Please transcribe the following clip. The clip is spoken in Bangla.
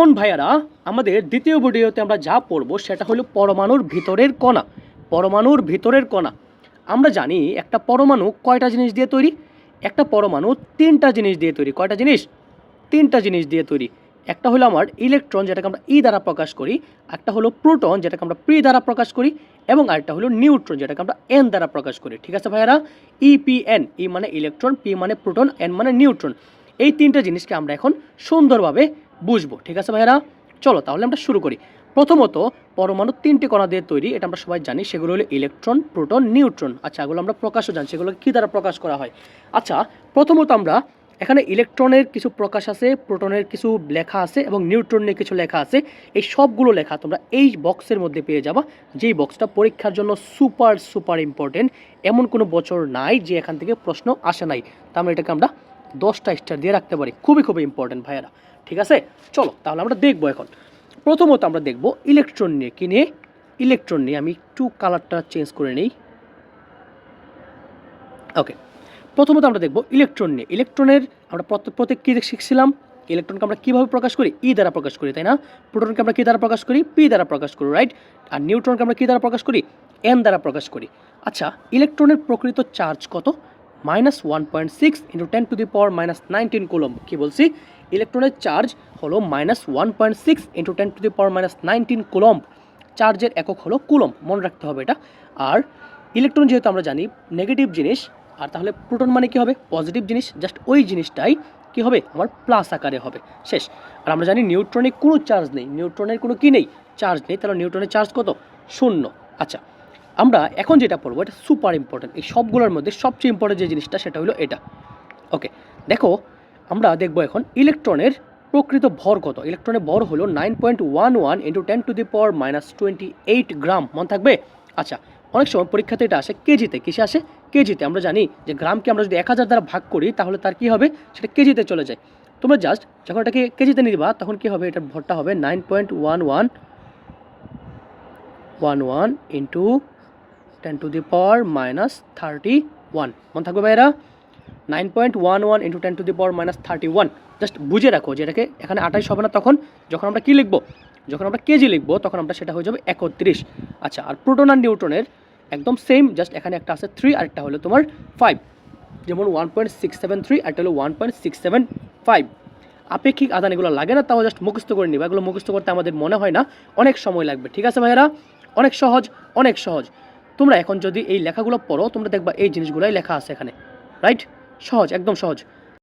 এখন ভাইয়ারা, আমাদের দ্বিতীয় ভিডিওতে আমরা যা পড়ব সেটা হলো পরমাণুর ভিতরের কণা। পরমাণুর ভিতরের কণা। আমরা জানি একটা পরমাণু কয়টা জিনিস দিয়ে তৈরি? একটা পরমাণু তিনটা জিনিস দিয়ে তৈরি। কয়টা জিনিস? তিনটা জিনিস দিয়ে তৈরি। একটা হলো আমার ইলেকট্রন, যেটাকে আমরা ই দ্বারা প্রকাশ করি, একটা হলো প্রোটন, যেটাকে আমরা প্রি দ্বারা প্রকাশ করি, এবং আরেকটা হলো নিউট্রন, যেটাকে আমরা এন দ্বারা প্রকাশ করি। ঠিক আছে ভাইয়ারা? ই পি এন ই মানে ইলেকট্রন পি মানে প্রোটন এন মানে নিউট্রন। এই তিনটা জিনিসকে আমরা এখন সুন্দরভাবে বুঝব, ঠিক আছে ভাইয়ারা? চলো তাহলে আমরা শুরু করি। প্রথমত পরমাণু তিনটে কণা দিয়ে তৈরি, এটা আমরা সবাই জানি, সেগুলো হলো ইলেকট্রন, প্রোটন, নিউট্রন। আচ্ছা এগুলো আমরা প্রকাশও জানি সেগুলো কী দ্বারা প্রকাশ করা হয়? আচ্ছা প্রথমত আমরা এখানে ইলেকট্রনের কিছু প্রকাশ আছে, প্রোটনের কিছু লেখা আছে এবং নিউট্রনের কিছু লেখা আছে। এই সবগুলো লেখা তোমরা এই বক্সের মধ্যে পেয়ে যাবা, যেই বক্সটা পরীক্ষার জন্য সুপার সুপার ইম্পর্টেন্ট। এমন কোনো বছর নাই যে এখান থেকে প্রশ্ন আসে নাই। তার মানে এটাকে আমরা দশটা স্টার দিয়ে রাখতে পারি। খুবই খুবই ইম্পর্টেন্ট ভাইয়ারা। ঠিক আছে? চলো, তাহলে আমরা দেখব এখন। প্রথমত আমরা দেখব ইলেকট্রন নিয়ে। কিনে ইলেকট্রন নিয়ে আমি একটু কালারটা চেঞ্জ করে নিই। ওকে প্রথমত আমরা দেখব ইলেকট্রন নিয়ে। ইলেকট্রনের আমরা প্রত্যেক কী শিখছিলাম? ইলেকট্রনকে আমরা কীভাবে প্রকাশ করি? ই দ্বারা প্রকাশ করি, তাই না? প্রোটনকে আমরা কী দ্বারা প্রকাশ করি? পি দ্বারা প্রকাশ করি রাইট আর নিউট্রনকে আমরা কী দ্বারা প্রকাশ করি? এন দ্বারা প্রকাশ করি। আচ্ছা ইলেকট্রনের প্রকৃত চার্জ কত? Minus one point six into ten to the power minus nineteen coulomb কী বলছি? ইলেকট্রনের চার্জ হলো minus one point six into ten to the power minus nineteen coulomb চার্জের একক হলো কুলম মনে রাখতে হবে এটা। আর ইলেকট্রন যেহেতু আমরা জানি নেগেটিভ জিনিস, আর তাহলে প্রোটন মানে কি হবে? পজিটিভ জিনিস। জাস্ট ওই জিনিসটাই কি হবে? আমার প্লাস আকারে হবে। শেষ। আর আমরা জানি নিউট্রনের কোনো চার্জ নেই। নিউট্রনের কোনো কি নেই? চার্জ নেই। তাহলে নিউট্রনের চার্জ কত? শূন্য। আচ্ছা। আমরা এখন যেটা পড়ব, এটা সুপার ইম্পর্টেন্ট এই সবগুলোর মধ্যে সবচেয়ে ইম্পর্টেন্ট যে জিনিসটা সেটা হলো এটা। ওকে দেখো, আমরা দেখব এখন ইলেকট্রনের প্রকৃত ভর কত। ইলেকট্রনের ভর হলো nine point one one into ten to the power minus twenty eight gram মনে থাকবে? আচ্ছা অনেক সময় পরীক্ষাতে এটা আসে কেজিতে। কিসে আসে? কেজিতে। আমরা জানি যে গ্রামকে আমরা যদি এক হাজার দ্বারা ভাগ করি, তাহলে তার কি হবে? সেটা কেজিতে চলে যায়। তোমরা জাস্ট যখন এটাকে কেজিতে নিয়ে দিবা তখন কি হবে? এটার ভরটা হবে nine point one one one one into ten to the power minus thirty one মনে থাকবে ভাইয়েরা? Nine point one one into ten to the power minus thirty one just বুঝে রাখো যে এটাকে এখানে আঠাইশ হবে না তখন যখন আমরা কী লিখব? যখন আমরা কেজি লিখব, তখন আমরা সেটা হয়ে যাবে একত্রিশ। আচ্ছা আর প্রোটন আর নিউটনের একদম সেম জাস্ট এখানে একটা আছে থ্রি আর একটা হলো তোমার ফাইভ যেমন one point six seven three আর একটা হলো one point six seven five আপেক্ষিক আদান এগুলো লাগে না, তাও জাস্ট মুখস্থ করে নিবা। এগুলো মুখস্থ করতে আমাদের মনে হয় না। অনেক সময় লাগবে, ঠিক আছে ভাইয়েরা? অনেক সহজ অনেক সহজ। তোমরা এখন যদি এই লেখাগুলো পড়ো, তোমরা দেখবা এই জিনিসগুলোই লেখা আছে এখানে। রাইট সহজ, একদম সহজ।